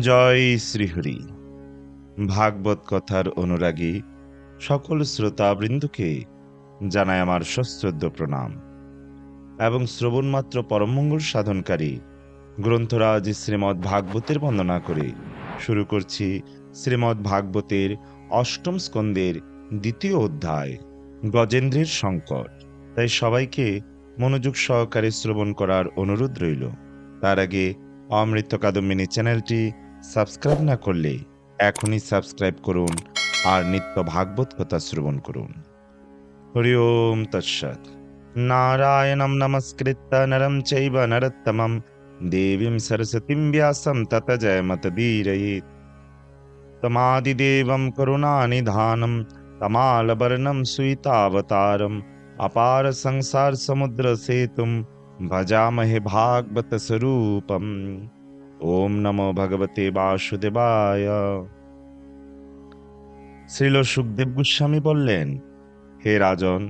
জয় শ্রীহরি। ভাগবত কথার অনুরাগী সকল শ্রোতাবৃন্দকে জানায় আমার সশ্রদ্ধ প্রণাম। এবং শ্রবণমাত্র পরমঙ্গল সাধনকারী গ্রন্থরাজ শ্রীমৎ ভাগবতের বন্দনা করে শুরু করছি শ্রীমৎ ভাগবতের অষ্টম স্কন্দের দ্বিতীয় অধ্যায়, গজেন্দ্রের সংকট। তাই সবাইকে মনোযোগ সহকারে শ্রবণ করার অনুরোধ রইল। তার আগে অমৃত কাদম্বিনী চ্যানেলটি সাবস্ক্রাইব না করলে এখনই সাবস্ক্রাইব করুন আর নিত্য ভাগবত কথা শ্রবণ করুন হরি ওম তৎসৎ নারায়ণম নমস্কৃত্য নরম চৈব নরোত্তমম দেবীম সরস্বতীম ব্যাসম তত জয়মতদীরয়েত তমাদিদেবম করুণানিধানম তমালবর্ণম সুইতাবতারম अपार संसार समुद्र सेतुम भजामहे भागवत स्वरूपम ওম নমো ভগবতে বাসুদেবায় শ্রীল সুখদেব গোস্বামী বললেন হে রাজন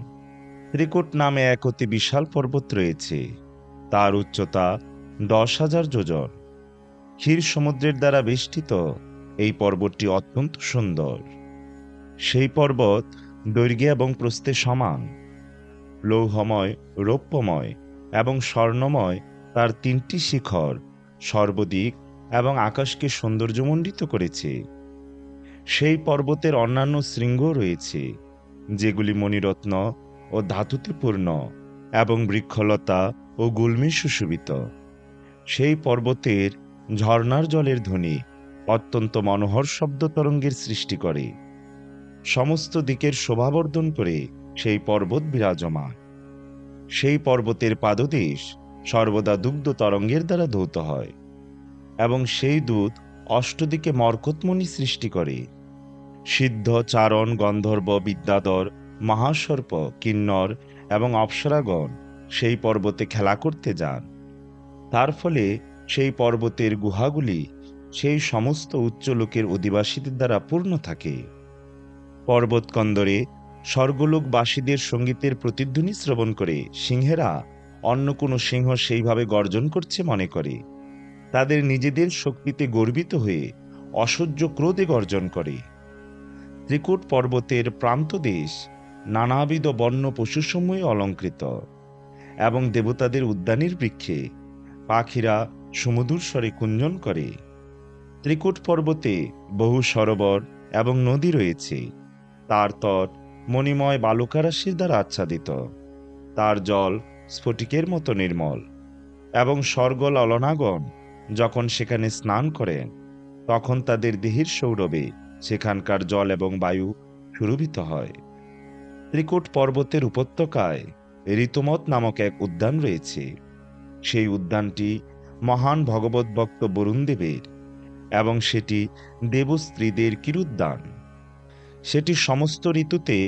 ত্রিকুট নামে এক অতি বিশাল পর্বত রয়েছে তার উচ্চতা দশ হাজার যোজন ক্ষীর সমুদ্রের দ্বারা বেষ্টিত এই পর্বতটি অত্যন্ত সুন্দর সেই পর্বত দৈর্ঘ্যে এবং প্রস্থে সমান লৌহময় রৌপ্যময় এবং স্বর্ণময় তার তিনটি শিখর সর্বদিক এবং আকাশকে সৌন্দর্যমণ্ডিত করেছে। সেই পর্বতের অন্যান্য শৃঙ্গ রয়েছে, যেগুলি মণিরত্ন ও ধাতুতে পূর্ণ এবং বৃক্ষলতা ও গুল্মে সুশোভিত। সেই পর্বতের ঝর্ণার জলের ধ্বনি অত্যন্ত মনোহর শব্দ তরঙ্গের সৃষ্টি করে। সমস্ত দিকের শোভাবর্ধন করে সেই পর্বত বিরাজমান। সেই পর্বতের পাদদেশ সর্বদা দুগ্ধ তরঙ্গের দ্বারা ধৌত হয় এবং সেই দুধ অষ্টদিকে মর্কতমণি সৃষ্টি করে। সিদ্ধ, চারণ, গন্ধর্ব, বিদ্যাধর, মহাসর্প, কিন্নর এবং অপ্সরাগণ সেই পর্বতে খেলা করতে যান। তার ফলে সেই পর্বতের গুহাগুলি সেই সমস্ত উচ্চ লোকের অধিবাসীদের দ্বারা পূর্ণ থাকে। পর্বতকন্দরে স্বর্গলোকবাসীদের সঙ্গীতের প্রতিধ্বনি শ্রবণ করে সিংহেরা অন্য কোনো সিংহ সেইভাবে গর্জন করছে মনে করে। তাদের নিজেদের শক্তিতে গর্বিত হয়ে অসহ্য ক্রোধে গর্জন করে। ত্রিকুট পর্বতের প্রান্তদেশ নানাবিধ বন্য পশুসমূহে অলঙ্কৃত এবং দেবতাদের উদ্যানের বৃক্ষে পাখিরা সুমধুর স্বরে কুঞ্জন করে। ত্রিকুট পর্বতে বহু সরোবর এবং নদী রয়েছে। তার তট মণিময় বালুকারাশির দ্বারা আচ্ছাদিত। তার জল স্ফটিকের মতো নির্মল এবং স্বর্গ ললনাগণ যখন সেখানে স্নান করেন, তখন তাদের দেহের সৌরভে সেখানকার জল এবং বায়ু সুরভিত হয়। ত্রিকুট পর্বতের উপত্যকায় ঋতুমত নামক এক উদ্যান রয়েছে। সেই উদ্যানটি মহান ভগবত ভক্ত বরুণদেবের এবং সেটি দেবস্ত্রীদের কিরুদ্যান সেটি সমস্ত ঋতুতে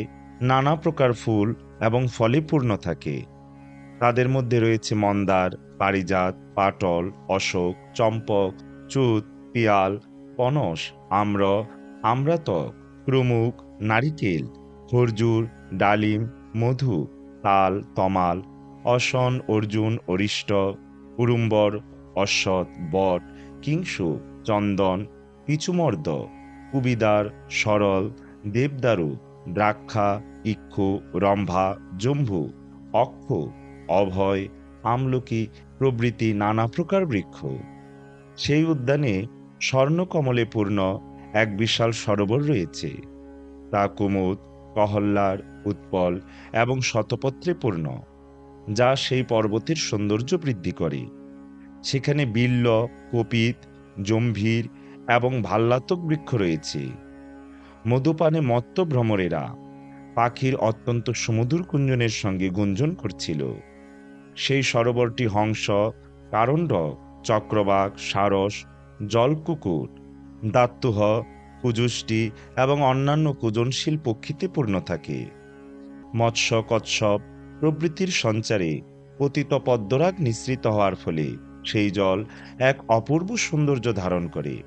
নানা প্রকার ফুল এবং ফলে পূর্ণ থাকে। তাদের মধ্যে রয়েছে মন্দার, পারিজাত, পাটল, অশোক, চম্পক, চুত, পিয়াল, পনস, আম্র, আম্রাতক প্রমুখ নারিকেল, খরজুর, ডালিম, মধু, তাল, তমাল, অসন, অর্জুন, অরিষ্ট, উরুম্বর, অশ্বত, বট, কিংসু, চন্দন, পিচুমর্দ, কুবিদার, সরল দেবদারু, দ্রাক্ষা, ইক্ষু, রম্ভা জম্ভু অক্ষ, অভয়, আমলকি প্রভৃতি নানা প্রকার বৃক্ষ। সেই উদ্যানে স্বর্ণকমলে পূর্ণ এক বিশাল সরোবর রয়েছে। তা কুমুদ, কহল্লার, উৎপল এবং শতপত্রে পূর্ণ, যা সেই পর্বতের সৌন্দর্য বৃদ্ধি করে। সেখানে বিল্ল, কপিত, জম্ভীর এবং ভাল্লাতক বৃক্ষ রয়েছে। মধুপানে মত্ত ভ্রমরেরা। পাখির অত্যন্ত সুমধুর কুঞ্জনের সঙ্গে গুঞ্জন করছিল। সেই সরোবরটি হংস, কারণ্ড, চক্রবাক, সারস, জলকুকুট, দাত্তুহ, কুজুষ্টি এবং অন্যান্য কুজনশীল পক্ষীতে পূর্ণ থাকে। মৎস্য, কচ্ছপ প্রভৃতির সঞ্চারে পতিত পদ্মরাগ নিঃসৃত হওয়ার ফলে সেই জল এক অপূর্ব সৌন্দর্য ধারণ করে।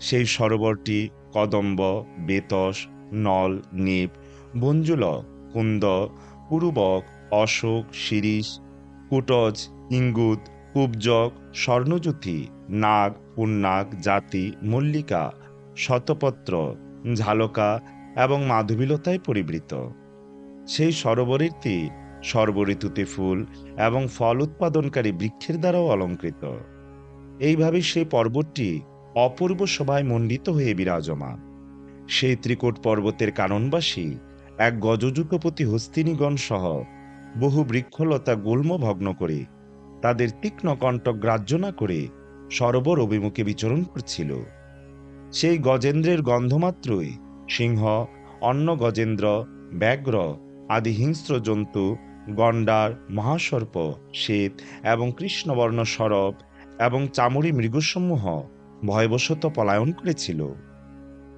সেই সরোবরটি কদম্ব, বেতস, নল, নিপ বঞ্জুলক কুন্দ, পুরুবক, অশোক, শিরিষ, কুটজ, ইঙ্গুত, কুবজক, স্বর্ণজ্যোতি, নাগ পুন্নাক জাতি, মল্লিকা, শতপত্র, ঝালকা এবং মাধবীলতায় পরিবৃত। সেই সরোবরের সর্বঋতুতে ফুল এবং ফল উৎপাদনকারী বৃক্ষের দ্বারাও অলঙ্কৃত। এইভাবে সেই পর্বতটি অপূর্ব শোভায় মণ্ডিত হয়ে বিরাজমান। সেই ত্রিকোট পর্বতের কাননবাসী, এক গজযুগপতি হস্তিনীগণ সহ বহু বৃক্ষলতা গুল্ম ভগ্ন করে তাদের তীক্ষ্ণ কণ্ঠ গ্রাহ্য না করে সরোবর অভিমুখে বিচরণ করছিল। সেই গজেন্দ্রের গন্ধমাত্রই সিংহ অন্য গজেন্দ্র, ব্যাঘ্র আদি হিংস্র জন্তু, গণ্ডার, মহাসর্প, শ্বেত এবং কৃষ্ণবর্ণ সরব এবং চামড়ি মৃগসমূহ ভয়বশত পলায়ন করেছিল।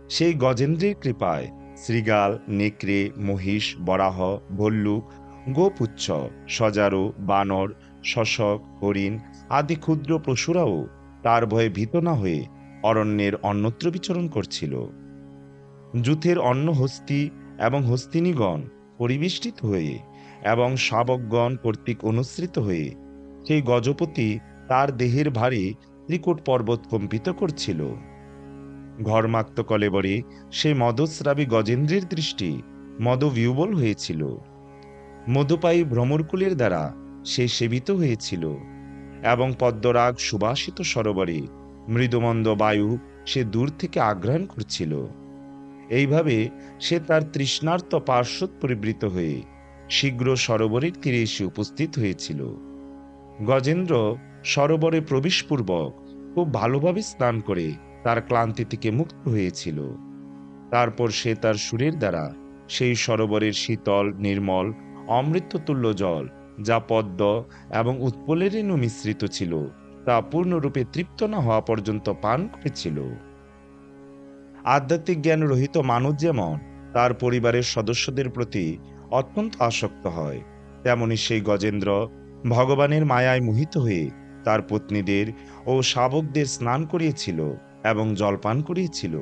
সেই গজেন্দ্রের কৃপায় শ্রীগাল নেকড়ে, মহিষ, বরাহ, ভল্লুক, গোপুচ্ছ, সজারু, বানর, শশক, হরিণ আদি ক্ষুদ্র পশুরাও তার ভয়ে ভীত না হয়ে অরণ্যের অন্যত্র বিচরণ করছিল। যুথের অন্য হস্তি এবং হস্তিনীগণ পরিবেষ্টিত হয়ে এবং শাবকগণ কর্তৃক অনুসৃত হয়ে সেই গজপতি তার দেহের ভারে ত্রিকূট পর্বত কম্পিত করছিল। ঘরমাক্ত কলেবরে সে মদস্রাবী গজেন্দ্রের দৃষ্টি মদবিউবল হয়েছিল। মধুপায়ী ভ্রমরকুলের দ্বারা সে সেবিত হয়েছিল এবং পদ্মরাগ সুবাসিত সরোবরে মৃদুমন্দ বায়ু সে দূর থেকে আগ্রাহণ করছিল। এইভাবে সে তার তৃষ্ণার্ত পার্শ্বদ পরিবৃত হয়ে শীঘ্র সরোবরের তীরে এসে উপস্থিত হয়েছিল। গজেন্দ্র সরোবরে প্রবেশপূর্বক খুব ভালোভাবে স্নান করে তার ক্লান্তি থেকে মুক্ত হয়েছিল। তারপর সে তার সুরের দ্বারা সেই সরোবরের শীতল, নির্মল, অমৃততুল্য জল যা পদ্ম এবং উৎপলের মিশ্রিত ছিল, তা পূর্ণরূপে তৃপ্ত না হওয়া পর্যন্ত পান করেছিল। আধ্যাত্মিক জ্ঞান রহিত মানুষ যেমন তার পরিবারের সদস্যদের প্রতি অত্যন্ত আসক্ত হয়, তেমনি সেই গজেন্দ্র ভগবানের মায়ায় মোহিত হয়ে তার পত্নীদের ও শাবকদের স্নান করিয়েছিল এবং জলপান করিয়েছিল।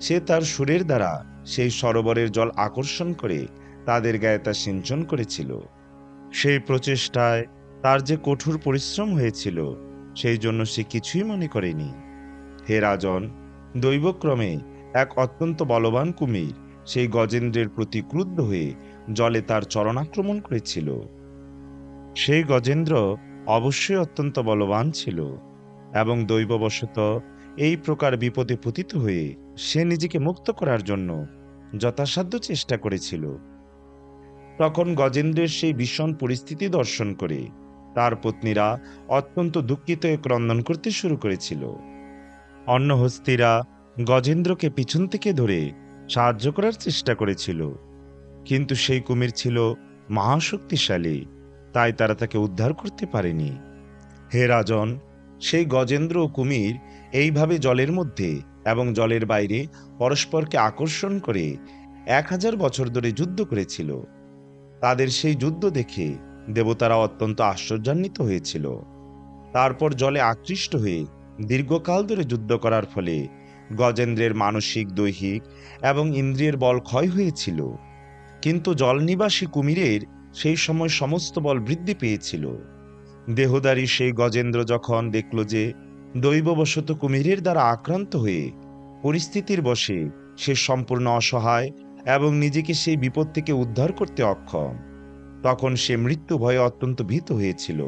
সে তার সুরের দ্বারা সেই সরোবরের জল আকর্ষণ করে তাদের গায়ে তা সিঞ্চন করেছিল। সেই প্রচেষ্টায় তার যে কঠোর পরিশ্রম হয়েছিল, সেই জন্য সে কিছুই মনে করেনি। হে রাজন, দৈবক্রমে এক অত্যন্ত বলবান কুমির সেই গজেন্দ্রের প্রতি ক্রুদ্ধ হয়ে জলে তার চরণাক্রমণ করেছিল। সেই গজেন্দ্র অবশ্যই অত্যন্ত বলবান ছিল এবং দৈববশত এই প্রকার বিপদে পতিত হয়ে সে নিজেকে মুক্ত করার জন্য যথাসাধ্য চেষ্টা করেছিল। তখন গজেন্দ্রের সেই ভীষণ পরিস্থিতি দর্শন করে তার পত্নীরা অত্যন্ত দুঃখিত ক্রন্দন করতে শুরু করেছিল। অন্য হস্তিরা গজেন্দ্রকে পিছন থেকে ধরে সাহায্য করার চেষ্টা করেছিল, কিন্তু সেই কুমির ছিল মহাশক্তিশালী। তাই তারা তাকে উদ্ধার করতে পারেনি। হে রাজন, সেই গজেন্দ্র ও কুমির এইভাবে জলের মধ্যে এবং জলের বাইরে পরস্পরকে আকর্ষণ করে এক হাজার বছর ধরে যুদ্ধ করেছিল। তাদের সেই যুদ্ধ দেখে দেবতারা অত্যন্ত আশ্চর্যান্বিত হয়েছিল। তারপর জলে আকৃষ্ট হয়ে দীর্ঘকাল ধরে যুদ্ধ করার ফলে গজেন্দ্রের মানসিক, দৈহিক এবং ইন্দ্রিয়ের বল ক্ষয় হয়েছিল। কিন্তু জলনিবাসী কুমিরের সেই সময় সমস্ত বল বৃদ্ধি পেয়েছিল। দেহদারী সেই গজেন্দ্র যখন দেখল যে দৈববশত কুমিরের দ্বারা আক্রান্ত হয়ে পরিস্থিতির বশে সে সম্পূর্ণ অসহায় এবং নিজেকে সেই বিপদ থেকে উদ্ধার করতে অক্ষম, তখন সে মৃত্যু ভয়ে অত্যন্ত ভীত হয়েছিল।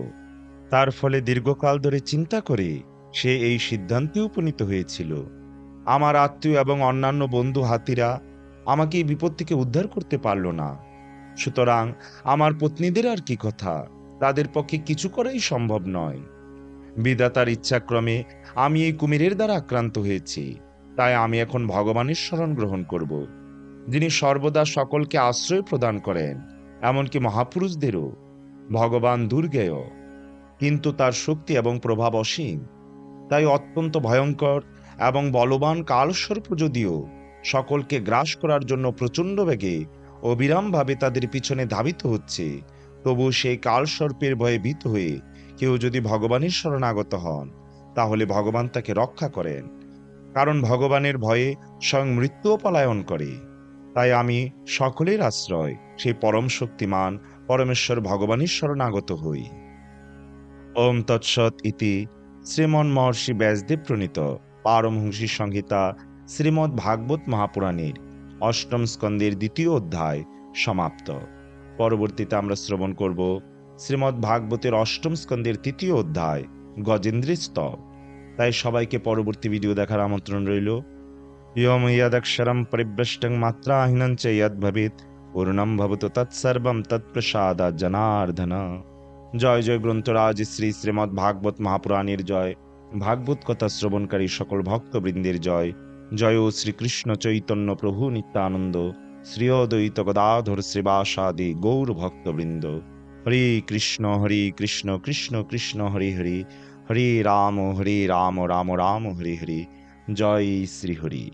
তার ফলে দীর্ঘকাল ধরে চিন্তা করে সে এই সিদ্ধান্তে উপনীত হয়েছিল। আমার আত্মীয় এবং অন্যান্য বন্ধু হাতিরা আমাকে এই বিপদ থেকে উদ্ধার করতে পারল না। সুতরাং আমার পত্নীদের আর কি কথা? তাদের পক্ষে কিছু করাই সম্ভব নয়। বিধাতার ইচ্ছাক্রমে আমি এই কুমিরের দ্বারা আক্রান্ত হয়েছি। তাই আমি এখন ভগবানের শরণ গ্রহণ করব, যিনি সর্বদা সকলকে আশ্রয় প্রদান করেন, এমনকি মহাপুরুষদেরও। ভগবান দুর্গেয়, কিন্তু তার শক্তি এবং প্রভাব অসীম। তাই অত্যন্ত ভয়ঙ্কর এবং বলবান কালসর্প যদিও সকলকে গ্রাস করার জন্য প্রচণ্ড বেগে অবিরামভাবে তাদের পিছনে ধাবিত হচ্ছে। তবু সেই কালসর্পের ভয়ে ভীত হয়ে কেউ যদি ভগবানের শরণাগত হন, তাহলে ভগবান তাকে রক্ষা করেন। কারণ ভগবানের ভয়ে স্বয়ং মৃত্যুও পলায়ন করে। তাই আমি সকলের আশ্রয়, সেই পরম শক্তিমান পরমেশ্বর ভগবানের শরণাগত হই। ওম তৎসৎ ইতি শ্রীমন মহর্ষি ব্যাসদেব প্রণীত পারমহংসী সংহিতা শ্রীমদ্ ভাগবত মহাপুরাণের অষ্টম স্কন্দের দ্বিতীয় অধ্যায় সমাপ্ত। পরবর্তীতে আমরা শ্রবণ করব শ্রীমদ্ ভাগবতের অষ্টম স্কন্দের তৃতীয় অধ্যায়, গজেন্দ্রের স্তব। তাই সবাইকে পরবর্তী ভিডিও দেখার আমন্ত্রণ রইল। ইয়ম ইয়াদক্ষরম পরিভ্রষ্টং মাত্রাহীনং চ ইয়দ ভবেত পূর্ণম ভবতু তৎসর্বম তৎপ্রসাদা জনার্দন। জয় জয় গ্রন্থরাজ শ্রী শ্রীমদ্ ভাগবত মহাপুরাণের জয়, ভাগবত কথা শ্রবণকারী সকল ভক্তবৃন্দের জয়। জয় ও শ্রীকৃষ্ণ চৈতন্য প্রভু নিত্যানন্দ শ্রী অদ্বৈত গদাধর শ্রীবাসাদি গৌর ভক্তবৃন্দ হরে কৃষ্ণ হরে কৃষ্ণ কৃষ্ণ কৃষ্ণ হরে হরে হরে রাম হরে রাম রাম রাম হরে হরে জয় শ্রী হরি